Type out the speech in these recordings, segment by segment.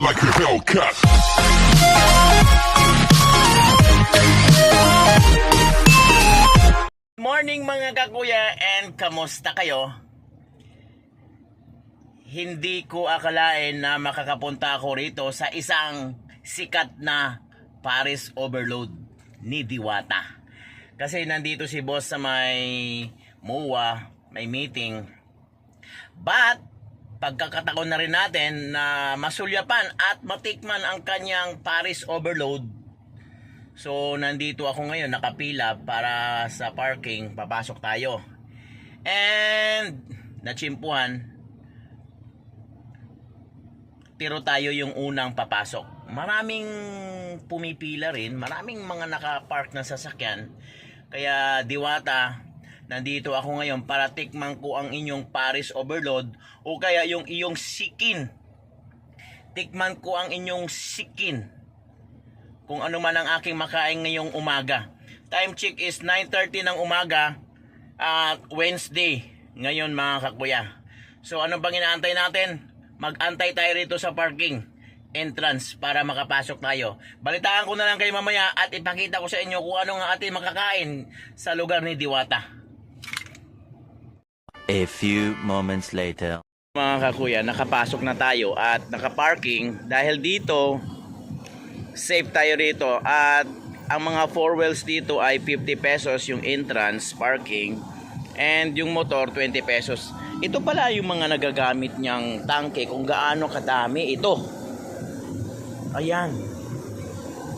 like a Hellcat. Morning mga kakuya and kamusta kayo? Hindi ko akalain na makakapunta ako rito sa isang sikat na Paris Overload ni Diwata. Kasi nandito si boss sa may MOA, may meeting. But, pagkakataon na rin natin na masulyapan at matikman ang kanyang Paris Overload So, nandito ako ngayon, nakapila para sa parking, papasok tayo. And, natsimpuhan, tiro tayo yung unang papasok. Maraming pumipila rin, maraming mga nakapark na sasakyan. Kaya, diwata, nandito ako ngayon para tikman ko ang inyong Paris Overload o kaya yung iyong sikin. Tikman ko ang inyong sikin kung ano man ang aking makain ngayong umaga. Time check is 9.30 ng umaga at Wednesday ngayon mga kakuya. So ano bang inaantay natin? Mag-antay tayo rito sa parking entrance para makapasok tayo. Balitaan ko na lang kayo mamaya at ipakita ko sa inyo kung ano ang ating makakain sa lugar ni Diwata. A few moments later. Mga kakuya, nakapasok na tayo at nakaparking dahil dito safe tayo rito at ang mga four wheels dito ay 50 pesos yung entrance parking and yung motor 20 pesos. Ito pala yung mga nagagamit niyang tangke kung gaano kadami ito. Ayan.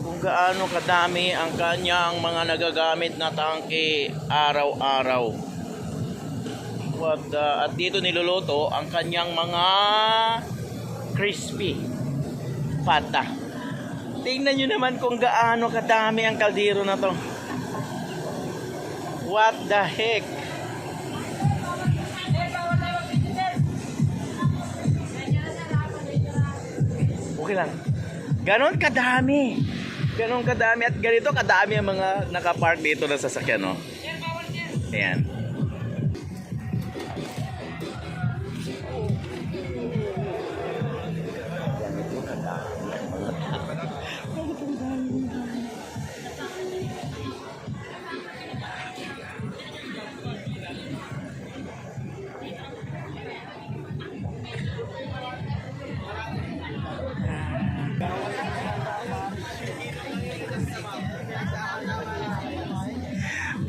Kung gaano kadami ang kanyang mga nagagamit na tangke araw-araw. What the- at dito niluluto ang kanyang mga crispy pata. Tingnan nyo naman kung gaano kadami ang kaldero na to. What the heck? Okay lang. Ganon kadami. Ganon kadami at ganito kadami ang mga nakapark dito na sasakyan, no? Ayan.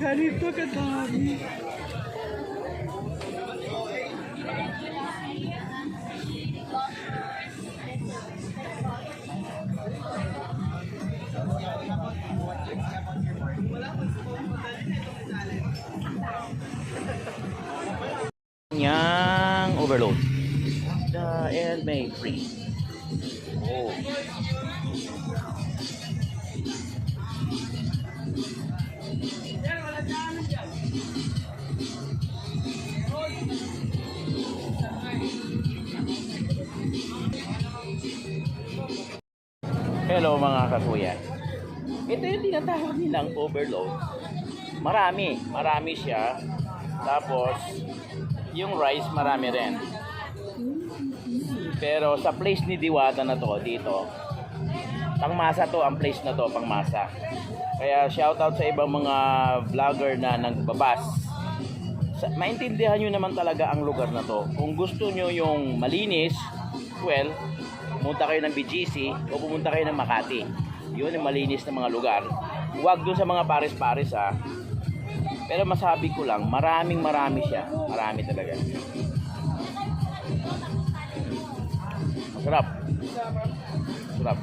Ganito kadami. Yang overload. The and may free. Oh. Hello mga kakuya. Ito yung tinatawag nilang overload. Marami, marami siya. Tapos, yung rice marami rin. Pero sa place ni Diwata na to, dito, pangmasa to ang place na to, pangmasa. Kaya shoutout sa ibang mga vlogger na nagbabas. Maintindihan nyo naman talaga ang lugar na to. Kung gusto nyo yung malinis, well, pumunta kayo ng BGC o pumunta kayo ng Makati. Yun yung malinis na mga lugar. Huwag dun sa mga pares-pares ha. Pero masabi ko lang, maraming marami siya. Marami talaga. Masarap. Masarap.